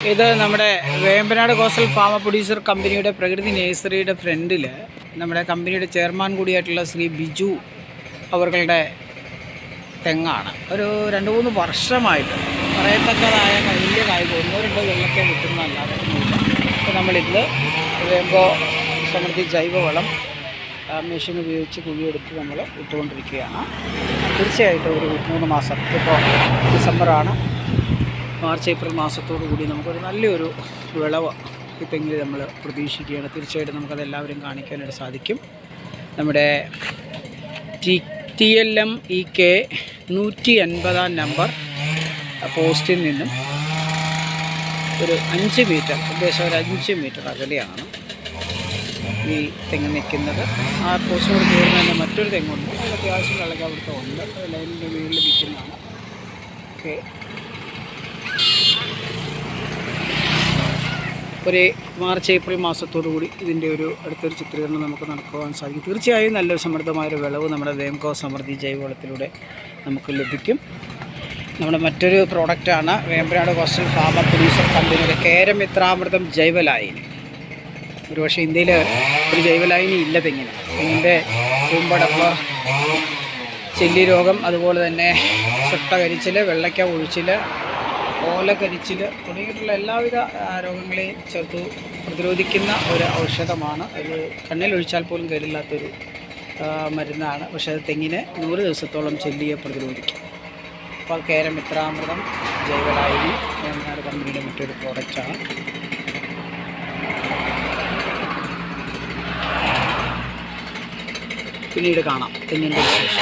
ഇത് നമ്മുടെ Vembanad coastal pharma producer കമ്പനിയുടെ പ്രകൃതി നേഴ്സറിയുടെ ഫ്രണ്ടിൽ നമ്മുടെ കമ്പനിയുടെ ചെയർമാൻ കൂടിയായിട്ടുള്ള ശ്രീ ബിജു അവരുടെ തെങ്ങാണ്. ഒരു രണ്ട് മൂന്ന് വർഷമായിട്ട് പറയത്തക്കതായ വലിയ കായിക ഒന്നോ രണ്ടോ വെള്ളത്തെ കിട്ടുന്നതല്ലാതെ അപ്പോൾ നമ്മളിന്ന് വേമ്പോ സമൃദ്ധി ജൈവവളം മെഷീൻ ഉപയോഗിച്ച് കുഴിയെടുത്ത് നമ്മൾ ഇട്ടുകൊണ്ടിരിക്കുകയാണ്. തീർച്ചയായിട്ടും ഒരു മൂന്ന് മാസം ഇപ്പോൾ ഡിസംബറാണ് മാർച്ച് ഏപ്രിൽ മാസത്തോടു കൂടി നമുക്കൊരു നല്ലൊരു വിളവ് ഈ നമ്മൾ പ്രതീക്ഷിക്കുകയാണ്. തീർച്ചയായിട്ടും നമുക്കത് എല്ലാവരും കാണിക്കാനായിട്ട് സാധിക്കും. നമ്മുടെ T T L M E K നൂറ്റി അൻപതാം നമ്പർ പോസ്റ്റിൽ നിന്നും ഒരു അഞ്ച് മീറ്റർ ഉദ്ദേശം ഒരു അഞ്ച് മീറ്റർ അകലെയാണ് ഈ തെങ്ങ് നിൽക്കുന്നത്. ആ പോസ്റ്റിനോട് ചേർന്ന് തന്നെ മറ്റൊരു തെങ്ങുണ്ട്. അത് അത്യാവശ്യം വെള്ളക്ക് അവിടുത്തെ ഉണ്ട്. ലൈനിന്റെ മുകളിൽ നിൽക്കുന്നതാണ്. ഓക്കെ. ഒരു മാർച്ച് ഏപ്രിൽ മാസത്തോടു കൂടി ഇതിന്റെ ഒരു അടുത്തൊരു ചിത്രീകരണം നമുക്ക് നടക്കുവാൻ സാധിക്കും. തീർച്ചയായും നല്ലൊരു സമൃദ്ധമായൊരു വിളവ് നമ്മുടെ വേംകോ സമൃദ്ധി ജൈവവളത്തിലൂടെ നമുക്ക് ലഭിക്കും. നമ്മുടെ മറ്റൊരു പ്രോഡക്റ്റാണ് വേമ്പനാട് കോസ്റ്റൽ ഫാമർ പ്രൊഡ്യൂസർ കമ്പനിയുടെ കേരമിത്രാമൃതം ജൈവലായിനി ഒരുപക്ഷെ ഇന്ത്യയിൽ ഒരു ജൈവലായിനി ഇല്ല തെങ്ങിന് തെങ്ങിന്റെ കുമ്പടപ്പ് ചെല്ലി രോഗം അതുപോലെ തന്നെ ചുട്ടകരിച്ചിൽ വെള്ളയ്ക്ക ഒഴിച്ചിൽ ഓലകരിച്ചിൽ തുടങ്ങിയിട്ടുള്ള എല്ലാവിധ രോഗങ്ങളെയും ചേർത്ത് പ്രതിരോധിക്കുന്ന ഒരു ഔഷധമാണ്. അത് കണ്ണിലൊഴിച്ചാൽ പോലും കരില്ലാത്തൊരു മരുന്നാണ്. പക്ഷേ അത് തെങ്ങിനെ നൂറ് ദിവസത്തോളം ചെല്ലിയെ പ്രതിരോധിക്കും. അപ്പോൾ കേരം ഇത്രാമൃതം ജൈവലായിനി വേമ്പനാട് കമ്പനിയുടെ മറ്റൊരു പ്രോഡക്റ്റാണ് പിന്നീട് കാണാം തെങ്ങിന്റെ വിശേഷം.